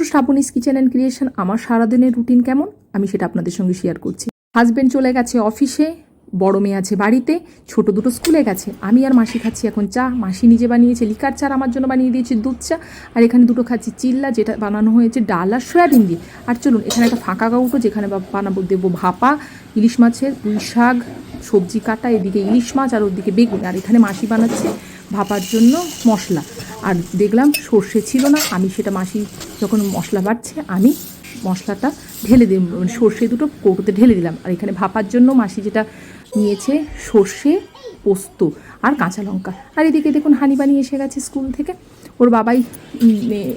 To Shrabani's kitchen and creation, আমার সারাদিনের routine কেমন? আমি সেটা আপনাদের সঙ্গে শেয়ার করছি। হাজব্যান্ড চলে গেছে অফিসে, বড় মেয়ে আছে বাড়িতে, ছোট দুটো স্কুলে গেছে। আমি আর মাসি খাচ্ছি এখন চা। মাসি নিজে বানিয়েছে লিকার চা আমার জন্য বানিয়ে দিয়েছে দুধ চা। আর এখানে দুটো খাচ্ছি চিল্লা, যেটা বানানো হয়েছে ডাল আর সয়াবিন দিয়ে। আর চলুন, এখানে একটা ফাঁকা কাউটো যেখানে বানাবো, দেবো ভাপা, ইলিশ মাছের পুঁই শাক, সবজি কাটা, এদিকে ইলিশ মাছ আর ওদিকে বেগুন। আর এখানে মাসি বানাচ্ছে ভাপার জন্য মশলা। আর দেখলাম সর্ষে ছিল না, আমি সেটা মাসি যখন মশলা বাড়ছে, আমি মশলাটা ঢেলে দিই মানে সর্ষে দুটো কৌটোতে ঢেলে দিলাম। আর এখানে ভাপার জন্য মাসি যেটা নিয়েছে, সর্ষে, পোস্ত আর কাঁচা লঙ্কা। আর এদিকে দেখুন, হানি বানি এসে গেছে স্কুল থেকে। ওর বাবাই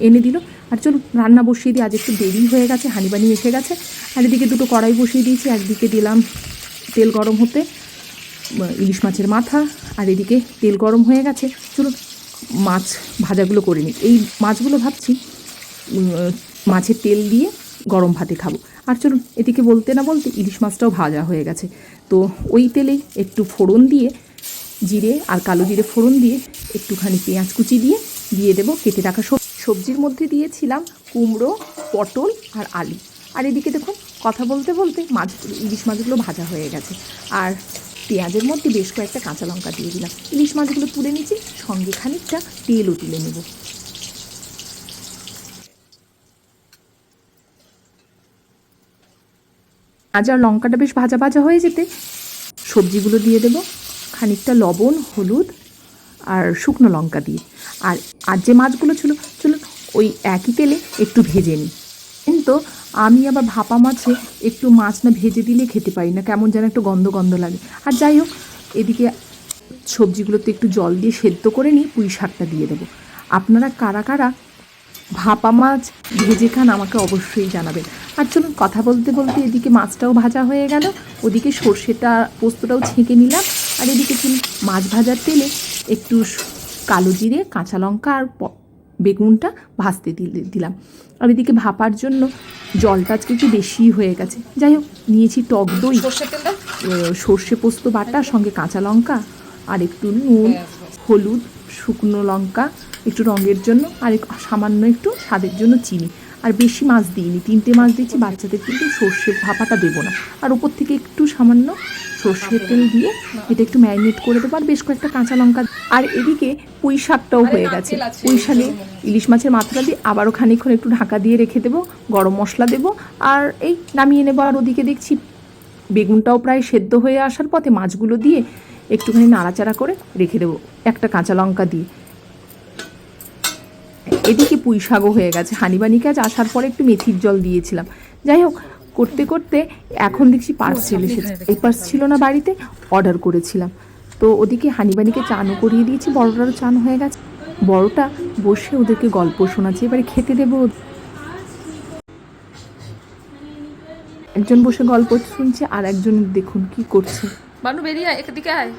এনে দিল। আর চলুন, রান্না বসিয়ে দিই। আজ একটু দেরি হয়ে গেছে, হানি বানি এসে গেছে। আর এদিকে দুটো কড়াই বসিয়ে দিয়েছি। একদিকে দিলাম তেল গরম হতে ইলিশ মাছের মাথা। আর এদিকে তেল গরম হয়ে গেছে। চলুন, মাছ ভাজাগুলো করে নিই। এই মাছগুলো ভাবছি মাছের তেল দিয়ে গরম ভাতে খাব। আর চলুন, এদিকে বলতে না বলতে ইলিশ মাছটাও ভাজা হয়ে গেছে। তো ওই তেলেই একটু ফোড়ন দিয়ে, জিরে আর কালো জিরে ফোড়ন দিয়ে একটুখানি পেঁয়াজ কুচি দিয়ে দিয়ে দেবো কেটে রাখা সব- সবজির মধ্যে দিয়েছিলাম কুমড়ো, পটল আর আলু। আর এদিকে দেখুন, কথা বলতে বলতে মাছগুলো ইলিশ মাছগুলো ভাজা হয়ে গেছে। আর পেঁয়াজের মধ্যে বেশ কয়েকটা কাঁচা লঙ্কা দিয়ে দিলাম। ইলিশ মাছগুলো তুলে নিচ্ছি সঙ্গে খানিকটা তেলও তুলে নেব। আজ আর লঙ্কাটা বেশ ভাজা ভাজা হয়ে যেতে। সবজিগুলো দিয়ে দেবো, খানিকটা লবণ, হলুদ আর শুকনো লঙ্কা দিয়ে। আর আর যে মাছগুলো ছিল, চলুন ওই একই তেলে একটু ভেজে নিই। কিন্তু আমি আবার ভাপা মাছে একটু মাছ না ভেজে দিলে খেতে পারি না, কেমন যেন একটু গন্ধ গন্ধ লাগে। আর যাই হোক, এদিকে সবজিগুলোতে একটু জল দিয়ে সেদ্ধ করে নিই পুঁই শাকটা দিয়ে দেবো। আপনারা কারা কারা ভাপা মাছ ভেজে খান আমাকে অবশ্যই জানাবেন। আর চলুন কথা বলতে বলতে এদিকে মাছটাও ভাজা হয়ে গেল ওদিকে সর্ষেটা পোস্তটাও ছেঁকে নিলাম আর এদিকে মাছ ভাজার তেলে একটু কালো জিরে কাঁচা লঙ্কা আর বেগুনটা ভাজতে দিল- দিলাম। আর এদিকে ভাপার জন্য জলটা আজকে একটু বেশি হয়ে গেছে। যাই হোক নিয়েছি টক দই সর্ষে পোস্ত বাটা সঙ্গে কাঁচা লঙ্কা আর একটু নুন হলুদ শুকনো লঙ্কা একটু রঙের জন্য আর সামান্য একটু স্বাদের জন্য চিনি। আর বেশি মাছ দিইনি তিনটে মাছ দিচ্ছি বাচ্চাদের কিন্তু সর্ষে ভাপাটা দেবো না। আর ওপর থেকে একটু সামান্য সর্ষের তেল দিয়ে এটা একটু ম্যারিনেট করে দেবো আর বেশ কয়েকটা কাঁচা লঙ্কা। আর এদিকে পুঁই শাকটাও হয়ে গেছে। পুঁই শাকে ইলিশ মাছের মাথাটা দিয়ে আবারও খানিকক্ষণ একটু ঢাকা দিয়ে রেখে দেবো গরম মশলা দেবো। আর এই নামিয়ে নেব আর ওদিকে দেখছি বেগুনটাও প্রায় সেদ্ধ হয়ে আসার পথে মাছগুলো দিয়ে একটুখানি নাড়াচাড়া করে রেখে দেবো একটা কাঁচা লঙ্কা দিয়ে। এদিকে পুঁই শাকও হয়ে গেছে। হানিবানি কাজ আসার পরে একটু মেথির জল দিয়েছিলাম। যাই হোক করতে করতে এখন দেখছি পার্সেল এসেছে। এই পার্স ছিল না বাড়িতে অর্ডার করেছিলাম। তো ওদিকে হানিবানিকে চানও করিয়ে দিয়েছি বড়টারও চান হয়ে গেছে। বড়টা বসে ওদেরকে গল্প শোনাচ্ছে এবারে খেতে দেবো একজন বসে গল্প শুনছে আর একজন দেখুন কি করছে। বানু বেরিয়ে এদিকে আয়।